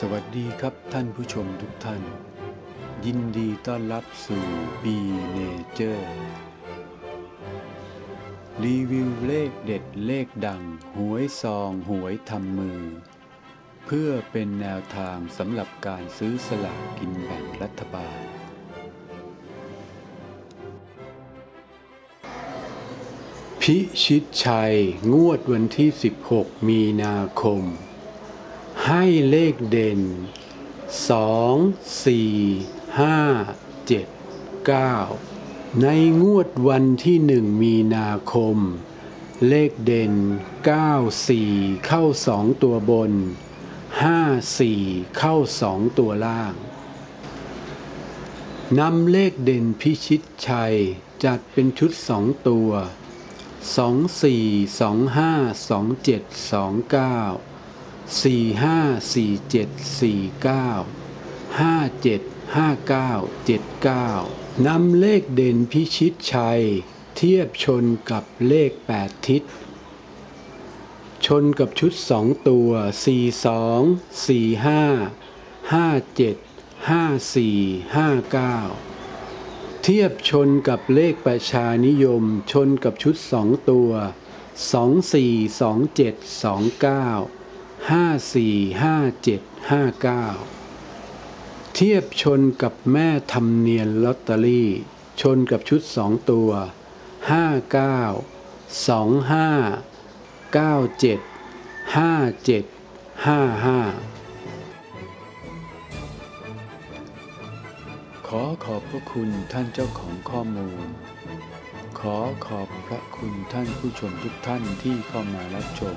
สวัสดีครับท่านผู้ชมทุกท่าน ยินดีต้อนรับสู่ B Nature รีวิวเลขเด็ดเลขดัง หวยซองหวยทำมือ เพื่อเป็นแนวทางสำหรับการซื้อสลากกินแบ่งรัฐบาล พิชิตชัย งวดวันที่ 16 มีนาคม ให้เลขเด่น 2 4 5 7 9 ในงวดวันที่1มีนาคม เลขเด่น 9 4 เข้า 2 ตัวบน 5 4 เข้า 2 ตัวล่างนำเลขเด่นพิชิตชัย จัดเป็นชุด 2 ตัว 2 4 2 5 2 7 2 9 สี่ห้าสี่เจ็ดสี่เก้าห้าเจ็ดห้าเก้าเจ็ดเก้านำเลขเด่นพิชิตชัย เทียบชนกับเลขแปดทิศ ชนกับชุดสองตัวสี่สองสี่ห้าห้าเจ็ดห้าสี่ห้าเก้าเทียบชนกับเลขประชานิยม ชนกับชุดสองตัวสองสี่สองเจ็ดสองเก้า ห้าสี่ห้าเจ็ดห้าเก้าเทียบชนกับแม่ทำเนียนลอตเตอรี่ ชนกับชุดสองตัวห้าเก้าสองห้าเก้าเจ็ดห้าเจ็ดห้าห้าขอขอบพระคุณท่านเจ้าของข้อมูล ขอขอบพระคุณท่านผู้ชมทุกท่านที่เข้ามารับชม